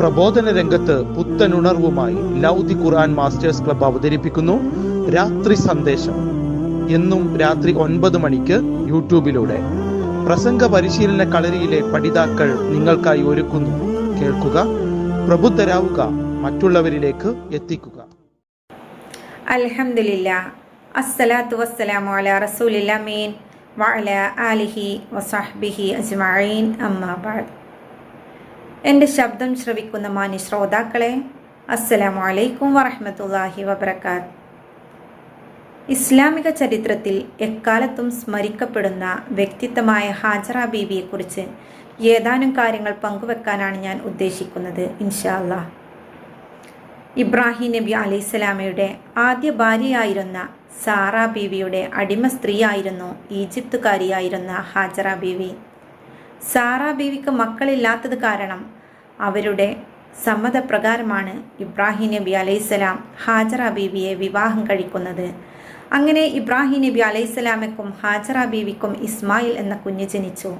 പ്രബോധന രംഗത്ത് പുത്തനുണർവുമായി ലൗദി ഖുർആൻ masters club അവതരിപ്പിക്കുന്നു. രാത്രി സന്ദേശം. എന്നും രാത്രി ഒൻപത് മണിക്ക് യൂട്യൂബിലൂടെ. പ്രസംഗ പരിശീലന കളരിയിലെ പഠിതാക്കൾ നിങ്ങൾക്കായി ഒരുക്കുന്നു. കേൾക്കുക പ്രബുദ്ധരാവുക മറ്റുള്ളവരിലേക്ക് എത്തിക്കുക. അലഹമില്ല അസ്സലാത്തു വസ്സലാമു അലാ വഅല ആലിഹി വസഹ്ബിഹി അജ്മഈൻ. അമ്മാ എന്റെ ശബ്ദം ശ്രവിക്കുന്ന മാന്യ ശ്രോതാക്കളെ അസ്സലാമു അലൈക്കും വറഹമത്തല്ലാഹി വബറകാത്ത്. ഇസ്ലാമിക ചരിത്രത്തിൽ എക്കാലത്തും സ്മരിക്കപ്പെടുന്ന വ്യക്തിത്വമായ ഹാജറ ബീവിയെക്കുറിച്ച് ഏതാനും കാര്യങ്ങൾ പങ്കുവെക്കാനാണ് ഞാൻ ഉദ്ദേശിക്കുന്നത് ഇൻഷാല്ല ഇബ്രാഹിം നബി അലൈഹിസ്സലാമയുടെ ആദ്യ ഭാര്യയായിരുന്ന സാറ ബീവിയുടെ അടിമ സ്ത്രീയായിരുന്നു ഈജിപ്തുകാരിയായിരുന്ന ഹാജറ ബീവി. സാറ ബീവിക്ക് മക്കളില്ലാത്തത് കാരണം അവരുടെ സമ്മതപ്രകാരമാണ് ഇബ്രാഹിം നബി അലൈഹിസ്സലാം ഹാജറ ബീവിയെ വിവാഹം കഴിക്കുന്നത്. അങ്ങനെ ഇബ്രാഹിം നബി അലൈഹിസ്സലാമയ്ക്കും ഹാജറ ബീവിക്കും ഇസ്മായിൽ എന്ന കുഞ്ഞ് ജനിച്ചു.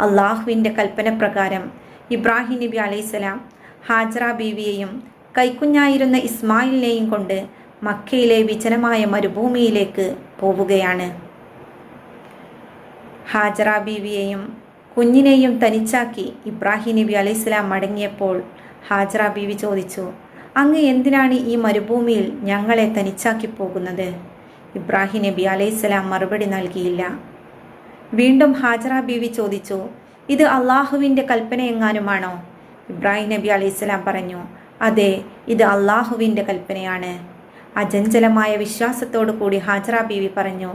അള്ളാഹുവിന്റെ കൽപ്പന പ്രകാരം ഇബ്രാഹിം നബി അലൈഹിസ്സലാം ഹാജറ ബീവിയെയും കൈക്കുഞ്ഞായിരുന്ന ഇസ്മായിലിനെയും കൊണ്ട് മക്കയിലെ വിജനമായ മരുഭൂമിയിലേക്ക് പോവുകയാണ്. ഹാജറ ബീവിയെയും കുഞ്ഞിനെയും തനിച്ചാക്കി ഇബ്രാഹിം നബി അലൈഹിസ്ലാം മടങ്ങിയപ്പോൾ ഹാജറ ബീവി ചോദിച്ചു അങ്ങ് എന്തിനാണ് ഈ മരുഭൂമിയിൽ ഞങ്ങളെ തനിച്ചാക്കി പോകുന്നത്? ഇബ്രാഹിം നബി അലൈഹിസ്ലാം മറുപടി നൽകിയില്ല. വീണ്ടും ഹാജറ ബീവി ചോദിച്ചു ഇത് അള്ളാഹുവിന്റെ കൽപ്പന എങ്ങാനുമാണോ ഇബ്രാഹിം നബി അലൈഹിസ്ലാം പറഞ്ഞു അതെ ഇത് അള്ളാഹുവിന്റെ കൽപ്പനയാണ്. അജഞ്ചലമായ വിശ്വാസത്തോടു കൂടി ഹാജറ ബീവി പറഞ്ഞു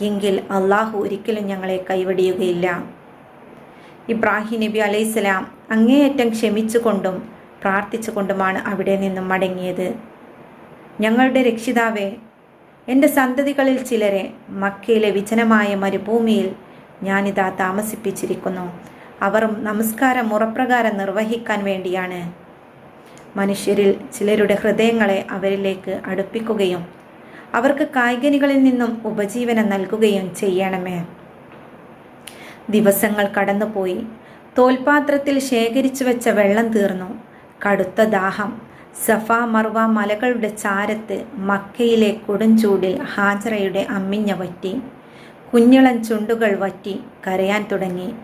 എങ്കിൽ അള്ളാഹു ഒരിക്കലും ഞങ്ങളെ കൈവടിയുകയില്ല. ഇബ്രാഹിം നബി അലൈഹിസ്സലാം അങ്ങേയറ്റം ക്ഷമിച്ചുകൊണ്ടും പ്രാർത്ഥിച്ചുകൊണ്ടുമാണ് അവിടെ നിന്നും മടങ്ങിയത്. ഞങ്ങളുടെ രക്ഷിതാവേ എന്റെ സന്തതികളിൽ ചിലരെ മക്കയിലെ വിജനമായ മരുഭൂമിയിൽ ഞാനിതാ താമസിപ്പിച്ചിരിക്കുന്നു. അവർ നമസ്കാരം മുറപ്രകാരം നിർവഹിക്കാൻ വേണ്ടിയാണ്. മനുഷ്യരിൽ ചിലരുടെ ഹൃദയങ്ങളെ അവരിലേക്ക് അടുപ്പിക്കുകയും അവർക്ക് കായികനികളിൽ നിന്നും ഉപജീവനം നൽകുകയും ചെയ്യണമേ. ദിവസങ്ങൾ കടന്നുപോയി. തോൽപാത്രത്തിൽ ശേഖരിച്ചു വെച്ച വെള്ളം തീർന്നു. കടുത്ത ദാഹം. സഫ മർവ മലകളുടെ ചാരത്ത് മക്കയിലെ കൊടുംചൂടിൽ ഹാജറയുടെ അമ്മിഞ്ഞ വറ്റി. കുഞ്ഞിളം ചുണ്ടുകൾ വറ്റി കരയാൻ തുടങ്ങി.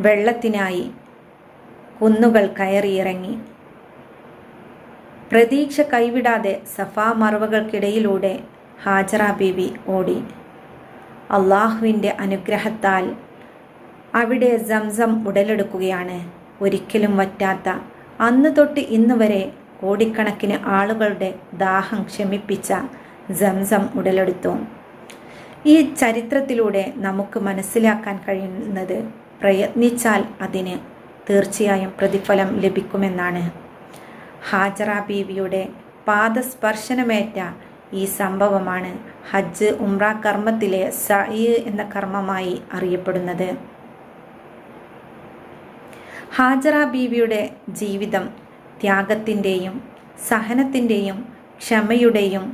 വെള്ളത്തിനായി കുന്നുകൾ കയറിയിറങ്ങി. പ്രതീക്ഷ കൈവിടാതെ സഫാ മറവുകൾക്കിടയിലൂടെ ഹാജറ ബീവി ഓടി. അള്ളാഹുവിന്റെ അനുഗ്രഹത്താൽ അവിടെ സംസം ഉടലെടുക്കുകയാണ്. ഒരിക്കലും വറ്റാത്ത അന്ന് തൊട്ട് ഇന്ന് വരെ കോടിക്കണക്കിന് ആളുകളുടെ ദാഹം ക്ഷമിപ്പിച്ച സംസം ഉടലെടുത്തു. ഈ ചരിത്രത്തിലൂടെ നമുക്ക് മനസ്സിലാക്കാൻ കഴിയുന്നത് പ്രയത്നിച്ചാൽ അതിന് തീർച്ചയായും പ്രതിഫലം ലഭിക്കുമെന്നാണ്. ഹാജറ ബീവിയുടെ പാദസ്പർശനമേറ്റ ഈ സംഭവമാണ് ഹജ്ജ് ഉംറ കർമ്മത്തിലെ സഈ എന്ന കർമ്മമായി അറിയപ്പെടുന്നത്. ഹാജറ ബീവിയുടെ ജീവിതം ത്യാഗത്തിന്റെയും സഹനത്തിന്റെയും ക്ഷമയുടെയും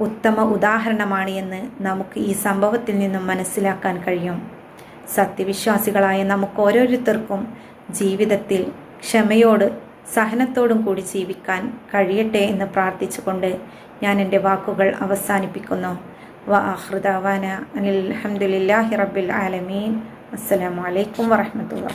ഉത്തമ ഉദാഹരണമാണ് എന്ന് നമുക്ക് ഈ സംഭവത്തിൽ നിന്നും മനസ്സിലാക്കാൻ കഴിയും. സത്യവിശ്വാസികളായ നമുക്ക് ഓരോരുത്തർക്കും ജീവിതത്തിൽ ക്ഷമയോട് സഹനത്തോടും കൂടി ജീവിക്കാൻ കഴിയട്ടെ എന്ന് പ്രാർത്ഥിച്ചുകൊണ്ട് ഞാൻ എന്റെ വാക്കുകൾ അവസാനിപ്പിക്കുന്നു. വ ആഹൃദാവാന അനിൽ അലഹമുല്ലാഹി റബ്ബിൽ ആലമീൻ. അസ്സലാമലൈക്കും വറഹമത്തുള്ള